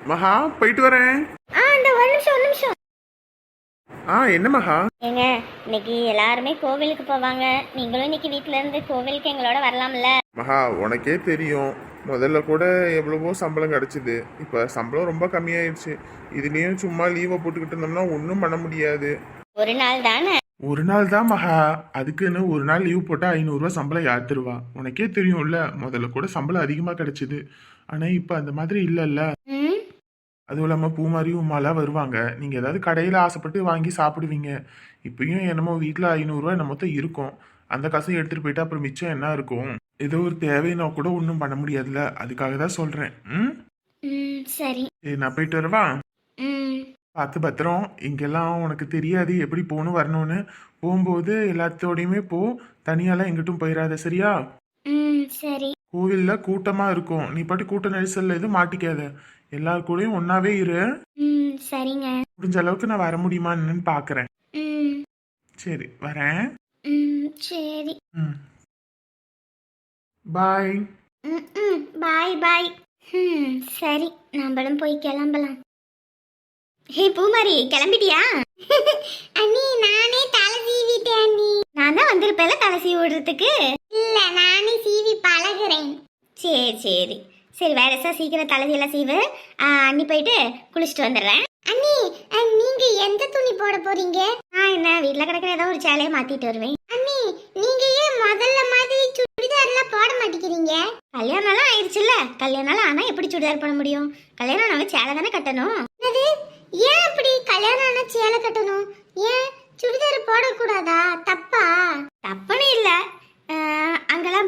மகா போயிட்டு வரேன். ஆ இந்த ஒரு நிமிஷம் ஒரு நிமிஷம். ஆ என்ன மகா? ஏங்க இன்னைக்கு எல்லாருமே கோவிலுக்கு போவாங்க. நீங்களும் இன்னைக்கு வீட்ல இருந்து கோவிலுக்கு எங்களோட வரலாம்ல. மகா உனக்கே தெரியும். முதல்ல கூட எவ்வளவோ சம்பளம் கிடைச்சிது. இப்போ சம்பளம் ரொம்ப கம்மியாயிடுச்சு இதுலேயும் சும்மா லீவை போட்டுக்கிட்டு இருந்தோம்னா ஒன்றும் பண்ண முடியாது. ஒரு நாள் தானே? ஒரு நாள் தான் மகா. அதுக்குன்னு ஒரு நாள் லீவ் போட்டால் ஐநூறுரூவா சம்பளம் யார் தருவா? உனக்கே தெரியும்ல முதல்ல கூட சம்பளம் அதிகமாக கிடைச்சிது. ஆனால் இப்போ அந்த மாதிரி இல்லைல்ல. ம் அதுவும் இல்லாமல் பூமாரி உமாலாம் வருவாங்க. நீங்கள் ஏதாவது கடையில் ஆசைப்பட்டு வாங்கி சாப்பிடுவீங்க. இப்பயும் என்னமோ வீட்டில் ஐநூறுரூவா தான் இருக்கும். அந்த காசையும் எடுத்துகிட்டு போயிட்டு அப்புறம் மிச்சம் என்ன இருக்கும்? ஏதோ ஒரு தேவைன்னா கூட ஒன்றும் பண்ண முடியாதுல்ல. அதுக்காக தான் சொல்கிறேன் ம்? சரி. நான் போயிட்டு வரவா? பார்த்து பத்திரம். இங்கெல்லாம் உனக்கு தெரியாது எப்படி போகணும் வரணும்னு. போகும்போது எல்லாத்தோடையுமே போ. தனியாலாம் எங்கிட்டும் போயிடாத சரியா? சரி. கோவிலில் கூட்டமாக இருக்கும். நீ பாட்டு கூட்ட நெரிசலில் எதுவும் மாட்டிக்காத. எல்லார் கூடயும் ஒன்றாவே இரு. ம் சரிங்க. முடிஞ்ச அளவுக்கு நான் வர முடியுமா என்னன்னு பார்க்குறேன் ம். சரி வரேன். ம் சரி. ம். பாய். ம் ம் பாய் பாய். ம் சரி நம்மளும் போய் கிளம்பலாம். ஹே பூமாரி கிளம்பிட்டியா? அண்ணி நானே தலை சீவிட்டேன் அண்ணி. நான் தான் வந்திருப்பேல தலை சீவி விடுறதுக்கு இல்ல நானே சீவி பழகுறேன். சரி சரி. சரி வேற சார் சீக்கிரம் தலை எல்லாம் சீவு அண்ணி போயிட்டு குளிச்சுட்டு வந்துடுறேன். அண்ணி நீங்க எந்த துணி போட போறீங்க? நான் என்ன வீட்ல கிடக்கிற ஏதோ ஒரு சேலையை மாத்திட்டு வருவேன். அண்ணி நீங்க ஏன் முதல்ல மாதிரி சுடிதார்லாம் போட மாட்டேங்கிறீங்க? கல்யாணம்லாம் ஆயிடுச்சுல்ல கல்யாணம்லாம் ஆனா எப்படி சுடிதார் போட முடியும்? கல்யாணம் ஆனாவே சேலை தானே கட்டணும். என்னது? ஏன் அப்படி கல்யாணம் ஆனா சேலை கட்டணும்? ஏன் சுடிதார் போடக்கூடாதா? தப்பா? தப்புன்னு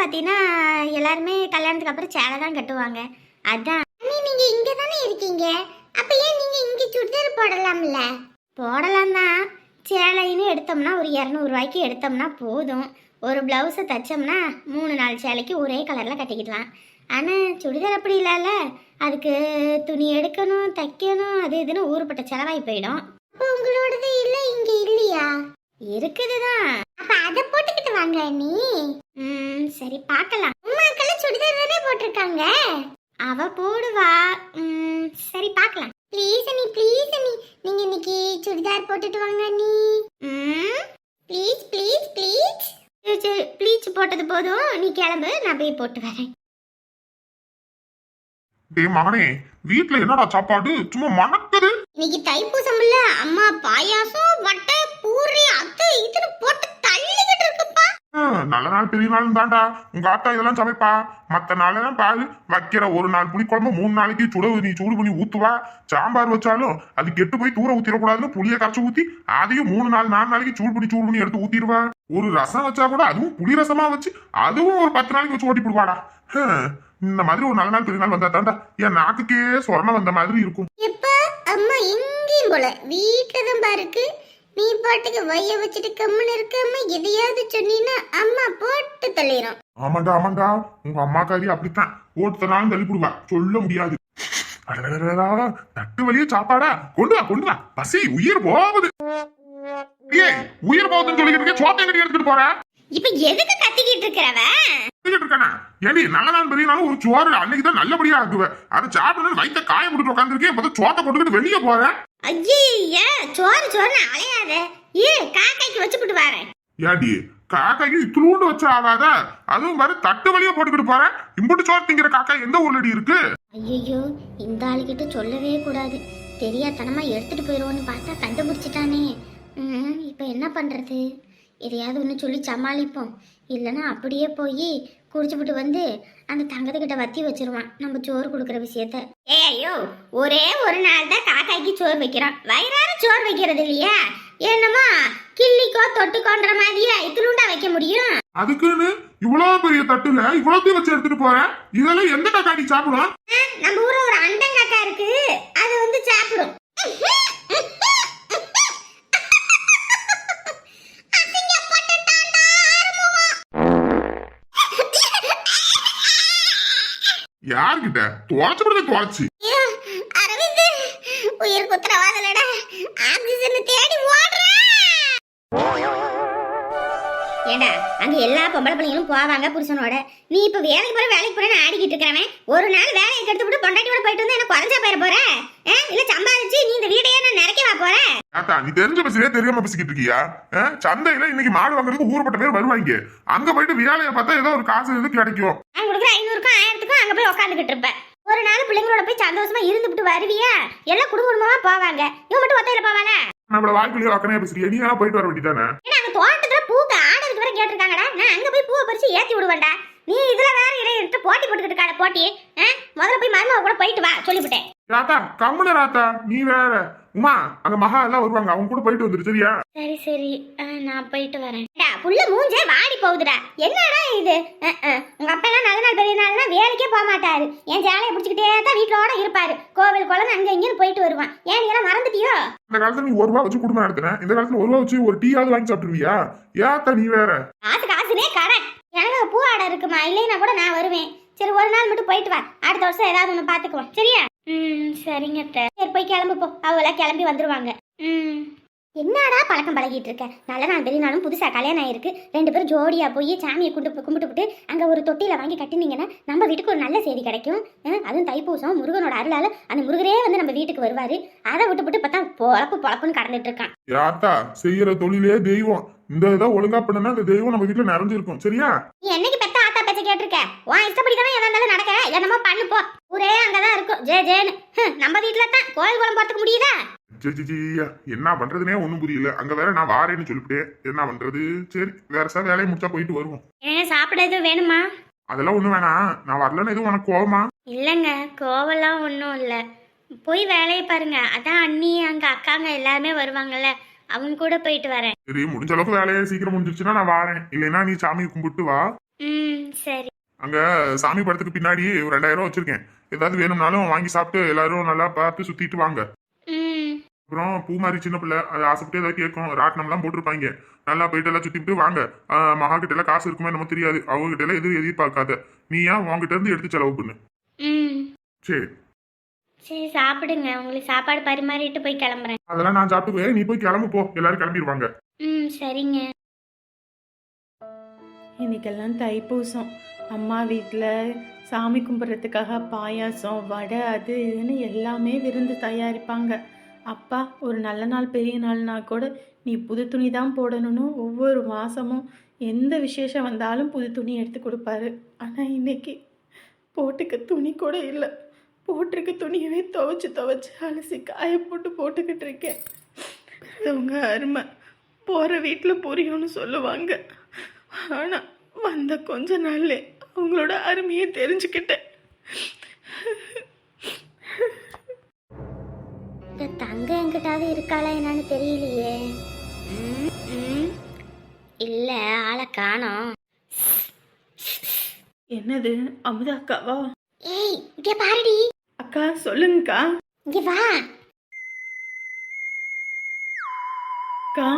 பார்த்தீங்கன்னா எல்லாருமே கல்யாணத்துக்கு அப்புறம் சேலை தான் கட்டுவாங்க. அதான். நீங்க இங்க தானே இருக்கீங்க? அப்ப ஏன் நீங்க இங்க சுடிதார் போடலாம்ல? போடலாம் தான் சேலைன்னு எடுத்தோம்னா ஒரு இரநூறுவாய்க்கு எடுத்தோம்னா போதும். ஒரு ப்ளவுஸை தைச்சோம்னா மூணு நாலு சேலைக்கு ஒரே கலரில் கட்டிக்கிடலாம். ஆனால் சுடிதார் அப்படி இல்லைல்ல. அதுக்கு துணி எடுக்கணும் தைக்கணும் அது இதுன்னு ஊருப்பட்ட செலவாகி போயிடும். அப்போ உங்களோடது இல்லை இங்கே இல்லையா? இருக்குது தான் அப்போ அதை போட்டுக்கிட்டு வாங்க நீ ம் சரி பார்க்கலாம். அம்மாக்கெல்லாம் சுடிதார் தானே போட்டிருக்காங்க? அவ போடுவா. ம் சரி பார்க்கலாம். ப்ளீஸ் அண்ணி ப்ளீஸ் அண்ணி. நீங்க இன்னைக்கு சுடிதார் போட்டுட்டு வாங்க அண்ணி. ம் ப்ளீஸ் ப்ளீஸ் ப்ளீஸ் சரி ப்ளீச் போட்டது போதும். நீ கிளம்பு நான் போய் போட்டு வரேன். டேய் மகனே வீட்ல என்னடா சாப்பாடு? சும்மா மணக்குது. இன்னைக்கு தைப்பூசம் இல்ல. அம்மா பாயாசம் வட்டை பூரி அத்தை இதுன்னு போட்டு ஆ, நல்ல நாள் பெரிய நாள் தான்டா உங்க ஆத்தா இதெல்லாம் சமைப்பா. மத்த நாளெல்லாம் பாரு வைக்கிற ஒரு நாள் புளிக்குழம்பு மூணு நாளைக்கு சுட நீ சூடு பண்ணி ஊத்துவா. சாம்பார் வச்சாலும் அது கெட்டு போய் தூர ஊத்திடக்கூடாதுன்னு புளிய கரைச்சு ஊத்தி அதையும் மூணு நாள் நாலு நாளைக்கு சூடு பண்ணி சூடு பண்ணி எடுத்து ஊத்திடுவா. ஒரு ரசம் வச்சா கூட அதுவும் புளி ரசமா வச்சு அதுவும் ஒரு பத்து நாளைக்கு வச்சு ஓட்டி போடுவாடா. ஹம், இந்த மாதிரி ஒரு நல்ல நாள் பெரிய நாள் வந்தா தான்டா என் நாக்குக்கே சொரணம் வந்த மாதிரி இருக்கும். இப்ப அம்மா எங்கேயும் போல. வீட்டுல தான் பாருக்கு நீ பாட்டுக்கு வைய வச்சுட்டு கம்முன்னு இருக்காம எதையாவது சொன்னீன்னா அம்மா போட்டு தள்ளிடும் ஆமாண்டா ஆமாண்டா. உங்க அம்மாக்காரி அப்படித்தான். ஓட்டுனாலும் தள்ளிவிடுவா சொல்ல முடியாது. அடடடடடா, தட்டு வழியே சாப்பாடா. கொண்டு வா கொண்டு வா. பசி உயிர் போகுது. ஏய் உயிர் போகுதுன்னு சொல்லிக்கிட்டு இருக்க சோத்தை கட்டி எடுத்துட்டு போற? இப்ப எதுக்கு கத்திக்கிட்டு இருக்கிறவ சொல்லிக்கிட்டு இருக்கானே? ஏடி நல்ல நாள் பெரிய நாள் ஒரு சோறு அன்னைக்கு தான் நல்லபடியா ஆக்குவ அதை சாப்பிடணும் வயித்த காய போட்டு உட்காந்துருக்கேன் இப்ப சோத்தை கொண்டுக்கிட்டு வெளியே போறேன் ஐயே சோறு சோறுன்னு அலையாத. ஏ காக்காய்க்கு வச்சுப்புட்டு வரேன். ஏடி காக்காய்க்கு இத்துளூண்டு வச்ச ஆகாத? அதுவும் பாரு தட்டு வழியா போட்டுக்கிட்டு போறேன் இம்புட்டு சோறு திங்கிற காக்கா எந்த ஊர்லடி இருக்கு? ஐயோ இந்த ஆளுகிட்ட சொல்லவே கூடாது. தெரியாதனமா எடுத்துட்டு போயிடுவோன்னு பார்த்தா கண்டுபிடிச்சிட்டானே. ம், இப்போ என்ன பண்றது? எதையாவது ஒன்று சொல்லி சமாளிப்போம். இல்லைன்னா அப்படியே போய் குடிச்சுப்புட்டு வந்து அந்த தங்கத்துக்கிட்ட வத்தி வச்சிருவான். நம்ம சோறு கொடுக்குற விஷயத்த. ஏ ஐயோ ஒரே ஒரு நாள் தான் காக்காய்க்கு சோறு வைக்கிறோம் வயிறார சோறு வைக்கிறது இல்லையா? என்னமோ கிள்ளிக்கோ தொட்டுக்கோன்ற மாதிரியா இத்திலுண்டா வைக்க முடியும்? அதுக்குன்னு இவ்வளவு பெரிய தட்டுல இவ்வளவு வச்சு எடுத்துட்டு போறேன் இதெல்லாம் எந்த காக்கா நீ நம்ம ஊர்ல ஒரு அண்டங்காக்கா இருக்கு. அது வந்து சாப்பிடும் யார்கிட்ட துவாச்சப்படுறத விடுறது துவாச்சு எல்லா பொம்பளை பிள்ளைங்களும் போவாங்க புருஷனோட. நீ இப்ப வேலைக்கு போற வேலைக்கு போறேன்னு ஆடிக்கிட்டு இருக்கிறவன் ஒரு நாள் வேலையை கெடுத்து விட்டு பொண்டாட்டியோட போயிட்டு வந்து என்ன குறைஞ்சா போயிட போற? இல்ல சம்பாதிச்சு நீ இந்த வீட்டையே நான் நிறைக்கவா போற ஆத்தா நீ தெரிஞ்ச பேசுறியா தெரியாம பேசிக்கிட்டு இருக்கியா? சந்தையில இன்னைக்கு மாடு வாங்குறதுக்கு ஊர்பட்ட பேர் வருவாங்க. அங்க போயிட்டு வேலையை பார்த்தா ஏதோ ஒரு காசு இது கிடைக்கும். நான் கொடுக்குற ஐநூறுக்கும் ஆயிரத்துக்கும் அங்க போய் உட்காந்துக்கிட்டு இருப்பேன். ஒரு நாள் பிள்ளைங்களோட போய் சந்தோஷமா இருந்துபிட்டு வருவியா? எல்லாம் குடும்ப குடும்பமா போவாங்க. இவன் மட்டும் ஒத்தையில போவானா நம்மள வாழ்க்கையில வக்கனையா பேசுறியா. நீ போயிட்டு வர வேண்டியதானே அங்க தோட்டத்துல கேட்டிருக்காங்கடா. நான் அங்க போய் பூவை பறிச்சு ஏத்தி விடுவேன்டா. நீ இதுல வேற இடையிட்டு போட்டி போட்டுக்கிட்டு இருக்காட போட்டி. முதல்ல போய் மருமக கூட போயிட்டு வா சொல்லிவிட்டேன். ராத்தா கம்முன ராத்தா நீ வேற. உமா அங்க மகா எல்லாம் வருவாங்க. அவங்க கூட போயிட்டு வந்துரு சரியா? சரி சரி. நான் போயிட்டு வரேன். புள்ள மூஞ்சே வாடி போகுதுடா. என்னடா இது. உங்க அப்பா எல்லாம் நல்ல நாள் பெரிய நாள்னா வேலைக்கே போக மாட்டாரு. என் ஜாலையை பிடிச்சிக்கிட்டே தான் வீட்டோட இருப்பாரு. கோவில் குளம் அங்க இங்கன்னு போயிட்டு வருவான். ஏன் நீ எல்லாம் மறந்துட்டியோ? இந்த காலத்துல நீ ஒரு ரூபா வச்சு குடும்பம் நடத்தின. இந்த காலத்துல ஒரு ரூபா வச்சு ஒரு டீயாவது வாங்கி சாப்பிட்டுருவியா? ஏத்தா நீ வேற? காசு காசுனே கடை. எனக்கு பூ ஆடை இருக்குமா? இல்லைன்னா கூட நான் வருவேன். சரி ஒரு நாள் மட்டும் போயிட்டு வா. அடுத்த வருஷம் ஏதாவது ஒன்று பார்த்துக்குவோம். சரியா? ம் சரிங்க. சரி போய் கிளம்பு போ. அவங்கள கிளம்பி வந்துருவாங்க. ம். என்னடா பழக்கம் பழகிட்டு இருக்க? நல்ல நாள் பெரிய நாளும் புதுசா கல்யாணம் ஆயிருக்கு. ரெண்டு பேரும் ஜோடியா போய் சாமியை கும்பிட்டு கும்பிட்டுப்புட்டு அங்க ஒரு தொட்டியில வாங்கி கட்டினீங்கன்னா நம்ம வீட்டுக்கு ஒரு நல்ல செய்தி கிடைக்கும். அதுவும் தைப்பூசம் முருகனோட அருளால அந்த முருகரே வந்து நம்ம வீட்டுக்கு வருவாரு. அதை விட்டுப்புட்டு பார்த்தா பொழப்பு பொழப்புன்னு கடந்துட்டு இருக்கான். யாத்தா செய்யற தொழிலே தெய்வம். இந்த இதை ஒழுங்கா பண்ணுனா இந்த தெய்வம் நம்ம வீட்டுல நிறைஞ்சிருக்கும். சரியா? நீ என்னைக்கு பேச்ச கேட்டிருக்க. உன் இஷ்டப்படி தானே எதா இருந்தாலும் நடக்க என்னமோ பண்ணு போ. ஊரே அங்கதான் இருக்கும். ஜே ஜேன்னு. நம்ம வீட்டுல தான் கோயில் குளம் போறதுக்கு முடியுதா? என்ன பண்றதுனே ஒண்ணும் புரியல. அங்க வேற நான் வாரேன்னு சொல்லிவிட்டேன். என்ன பண்றது? சரி வேற சார் வேலையை முடிச்சா போயிட்டு வருவோம். ஏன் சாப்பிட எதுவும் வேணுமா? அதெல்லாம் ஒண்ணு வேணாம். நான் வரலன்னு எதுவும் உனக்கு கோவமா? இல்லைங்க கோவலாம் ஒன்றும் இல்லை. போய் வேலையை பாருங்க. அதான் அண்ணி அங்க அக்காங்க எல்லாருமே வருவாங்கல்ல. அவங்க கூட போயிட்டு வரேன். சரி முடிஞ்ச அளவுக்கு வேலையை சீக்கிரம் முடிஞ்சிருச்சுன்னா நான் வாரேன். இல்லைன்னா நீ சாமி கும்பிட்டு வா. ம் சரி. அங்க சாமி படத்துக்கு பின்னாடி ஒரு ரெண்டாயிரம் ரூபா வச்சிருக்கேன். ஏதாவது வேணும்னாலும் வாங்கி சாப்பிட்டு எல்லாரும் நல்லா பார்த்து சுத்திட்டு வாங்க. அப்புறம் பூமாரி சின்ன பிள்ளை அது ஆசைப்பட்டு ஏதாவது கேட்கும். ராட்டினம்லாம் போட்டிருப்பாங்க. நல்லா போயிட்டு எல்லாம் சுத்திட்டு வாங்க. மகா கிட்ட எல்லாம் காசு இருக்குமே நம்ம தெரியாது. அவங்க கிட்ட எல்லாம் எதுவும் எதிர்பார்க்காத. நீ ஏன் உங்ககிட்ட இருந்து எடுத்து செலவு பண்ணு. சரி. சரி சாப்பிடுங்க. உங்களுக்கு சாப்பாடு பரிமாறிட்டு போய் கிளம்புறேன். அதெல்லாம் நான் சாப்பிட்டுக்குவேன். நீ போய் கிளம்பு போ. எல்லாரும் கிளம்பிடுவாங்க. ம் சரிங்க. இன்னைக்கெல்லாம் தைப்பூசம். அம்மா வீட்டில் சாமி கும்பிட்றதுக்காக பாயாசம் வடை அது இதுன்னு எல்லாமே விருந்து தயாரிப்பாங்க. அப்பா ஒரு நல்ல நாள் பெரிய நாள்னா கூட நீ புது துணி தான் போடணும்னு ஒவ்வொரு மாதமும் எந்த விசேஷம் வந்தாலும் புது துணி எடுத்து கொடுப்பாரு. ஆனால் இன்னைக்கு போட்டுக்க துணி கூட இல்லை. போட்டிருக்க துணியவே துவைச்சி துவைச்சி அலசி காய போட்டு போட்டுக்கிட்டு இருக்கேன். அது உங்கள் அருமை போகிற வீட்டில் புரியும்னு சொல்லுவாங்க. ஆனால் வந்த கொஞ்ச நாள்ல அவங்களோட அருமையை தெரிஞ்சுக்கிட்டேன். இந்த தங்க என்கிட்டாவது இருக்காளா என்னன்னு தெரியலையே. இல்ல ஆளை காணோம். என்னது அமுதா அக்காவா? ஏய் இங்க பாருடி. அக்கா சொல்லுங்கக்கா. இங்க வா. அக்கா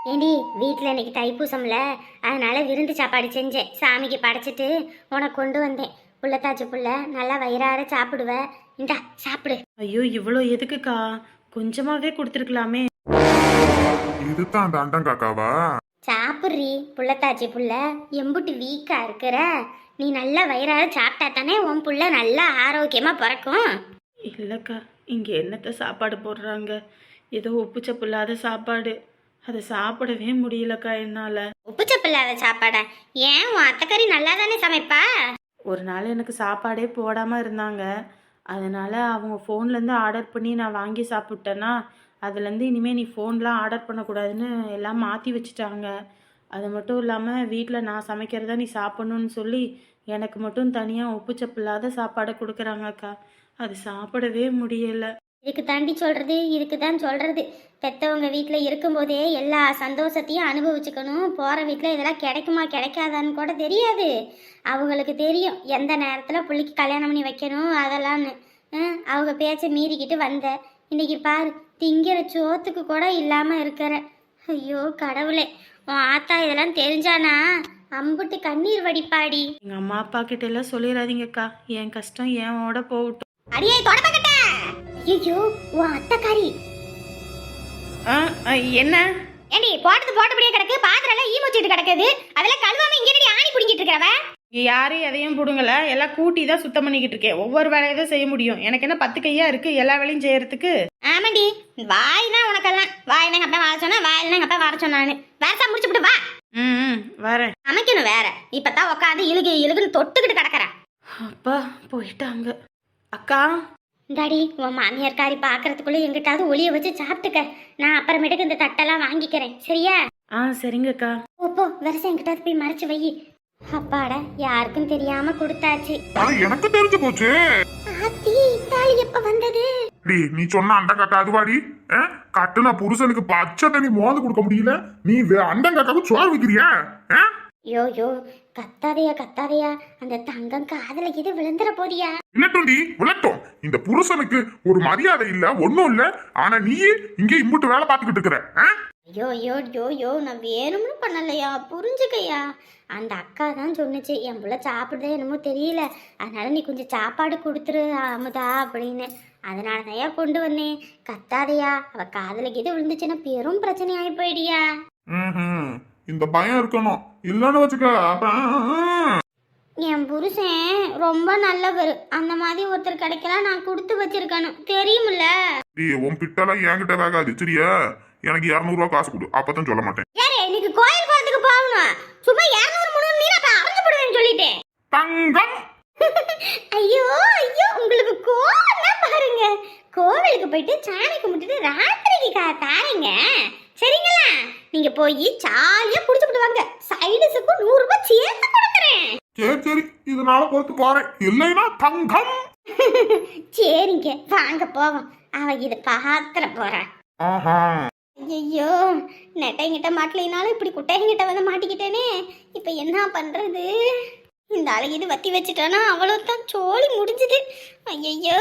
ஏண்டி வீட்டில் இன்னைக்கு தைப்பூசம்ல அதனால விருந்து சாப்பாடு செஞ்சேன். சாமிக்கு படைச்சிட்டு உனக்கு கொண்டு வந்தேன். புள்ளத்தாச்சி புள்ள நல்லா வயிறார சாப்பிடுவ. இந்தா சாப்பிடு. ஐயோ இவ்வளோ எதுக்குக்கா? கொஞ்சமாவே கொடுத்துருக்கலாமே. இதுதான் அந்த அண்டம் காக்காவா சாப்பிட்றி புள்ளத்தாச்சி புள்ள. எம்புட்டு வீக்கா இருக்கிற. நீ நல்லா வயிறார சாப்பிட்டா தானே உன் புள்ள நல்லா ஆரோக்கியமா பிறக்கும். இல்லைக்கா இங்கே என்னத்த சாப்பாடு போடுறாங்க? ஏதோ உப்புச்சப்பு இல்லாத சாப்பாடு. அதை சாப்பிடவே முடியலக்கா என்னால். உப்புச்சப்பில்லாத சாப்பாடா? ஏன் உன் அத்தைக்கறி நல்லா தானே சமைப்பா? ஒரு நாள் எனக்கு சாப்பாடே போடாமல் இருந்தாங்க. அதனால் அவங்க ஃபோன்லேருந்து ஆர்டர் பண்ணி நான் வாங்கி சாப்பிட்டேன்னா அதுலேருந்து இனிமேல் நீ ஃபோன்லாம் ஆர்டர் பண்ணக்கூடாதுன்னு எல்லாம் மாற்றி வச்சுட்டாங்க. அது மட்டும் இல்லாமல் வீட்டில் நான் சமைக்கிறத நீ சாப்பிட்ணுன்னு சொல்லி எனக்கு மட்டும் தனியாக உப்புச்சப்பு இல்லாத சாப்பாடை கொடுக்குறாங்கக்கா. அது சாப்பிடவே முடியலை. இதுக்கு தாண்டி சொல்றது இதுக்கு தான் சொல்றது. பெத்தவங்க வீட்டில் இருக்கும்போதே எல்லா சந்தோஷத்தையும் அனுபவிச்சுக்கணும். போகிற வீட்டில் இதெல்லாம் கிடைக்குமா கிடைக்காதான்னு கூட தெரியாது. அவங்களுக்கு தெரியும் எந்த நேரத்தில் பிள்ளைக்கு கல்யாணம் பண்ணி வைக்கணும் அதெல்லாம்னு அவங்க பேச்சை மீறிக்கிட்டு வந்த. இன்னைக்கு பாரு திங்கிற சோத்துக்கு கூட இல்லாமல் இருக்கிற. ஐயோ கடவுளே உன் ஆத்தா இதெல்லாம் தெரிஞ்சானா? அம்புட்டு கண்ணீர் வடிப்பாடி. எங்கள் அம்மா அப்பா கிட்ட எல்லாம் சொல்லிடாதீங்கக்கா என் கஷ்டம் ஏனோட போகட்டும். அடியே தொடப்பக்கட்ட! ஐயோ உன் அத்தைக்காரி. என்ன? ஏண்டி போட்டது போட்டபடியே கிடக்கு பாத்திரம் எல்லாம் ஈ வச்சுட்டு கிடக்குது. அதெல்லாம் கழுவாம இங்கே ஆணி பிடிங்கிட்டு இருக்கிறவ? யாரும் எதையும் பிடுங்கல. எல்லாம் கூட்டி தான் சுத்தம் பண்ணிக்கிட்டு இருக்கேன். ஒவ்வொரு வேலையை தான் செய்ய முடியும். எனக்கு என்ன பத்து கையா இருக்கு எல்லா வேலையும் செய்யறதுக்கு? ஆமாண்டி வாய்னா உனக்கெல்லாம். வாயினா எங்க அப்பா வர சொன்னா வாயினா அப்பா வர சொன்னான்னு. வேறசா முடிச்சுட்டு வா. ம் வரேன். சமைக்கணும் வேற. இப்பதான் உட்காந்து இழுகு இழுகுன்னு தொட்டுக்கிட்டு கிடக்குற அப்பா போயிட்டாங்க. அக்கா டாடி உன் மாமியார் காரி பாக்குறதுக்குள்ள எங்கிட்டாவது ஒளிய வச்சு சாப்பிட்டுக்க. நான் அப்புறமேட்டுக்கு இந்த தட்டெல்லாம் வாங்கிக்கிறேன். சரியா? ஆ சரிங்கக்கா. போ போ வருஷம் என்கிட்ட போய் மறைச்சு வை. அப்பாடா யாருக்கும் தெரியாம கொடுத்தாச்சு. எனக்கு தெரிஞ்சு போச்சு. ஆத்தி தாலி எப்ப வந்தது? நீ சொன்ன அண்டங்காக்கா அதுவாடி? கட்டுன புருஷனுக்கு பச்சை தண்ணி மோந்து கொடுக்க முடியல. நீ வே- அண்டங்காக்காவுக்கு சோறு வைக்கிறியா? ஆ? யோ யோ கத்தாதையா கத்தாதையா அந்த தங்கம் காதல இது விழுந்துற போதியா இல்லட்டும்டி விளட்டும் இந்த புருஷனுக்கு ஒரு மரியாதை இல்ல ஒண்ணும் இல்ல ஆனா நீ இங்க இம்புட்டு வேலை பார்த்துக்கிட்டு இருக்கிற? ஐயோ ஐயோ ஐயோ ஐயோ நான் வேணும்னு பண்ணலையா? புரிஞ்சுக்கய்யா அந்த அக்கா தான் சொன்னுச்சு என் புள்ள சாப்பிடுதே என்னமோ தெரியல. அதனால நீ கொஞ்சம் சாப்பாடு கொடுத்துரு அமுதா அப்படின்னு. அதனால தான்யா கொண்டு வந்தேன். கத்தாதையா அவ காதல கீது விழுந்துச்சுன்னா பெரும் பிரச்சனை ஆகி போயிடியா. இந்த பயம் இருக்கணும். இல்லன்னு வச்சுக்க அப்புறம் என் புருஷன் ரொம்ப நல்லவர். அந்த மாதிரி ஒருத்தர் கிடைக்கலாம் நான் கொடுத்து வச்சிருக்கணும். தெரியுமில்ல? உன் பிட்டெல்லாம் என்கிட்ட வேகாது சரியா? எனக்கு இரநூறுவா காசு கொடு அப்பதான் சொல்ல மாட்டேன். யாரு? இன்னைக்கு கோயில் குளத்துக்கு போகணும்? சும்மா இரநூறு முந்நூறு நீர் அப்ப அரைஞ்சு போடுவேன்னு சொல்லிட்டேன் தங்கம்! ஐயோ ஐயோ உங்களுக்கு கோவம்னா பாருங்க. கோவிலுக்கு போயிட்டு சாமி கும்பிட்டுட்டு ராத்திரிக்கு தாரீங்க. சரிங்களா? நீங்க போய் ஜாலியா குடிச்சுட்டு வாங்க. சைடுஸுக்கும் நூறு ரூபாய் சேர்த்து கொடுக்குறேன். சரி சரி. இதனால பொறுத்து போறேன். இல்லைன்னா தங்கம். சரிங்க. வாங்க போவோம். அவ இதை பாத்திர போறா. ஐயோ நெட்டைங்கிட்ட மாட்டலினாலும் இப்படி குட்டைங்கிட்ட வந்து மாட்டிக்கிட்டேனே. இப்போ என்ன பண்றது? இந்த அழகிது வத்தி வச்சுட்டானா அவ்வளோதான் சோழி முடிஞ்சுது. ஐயையோ.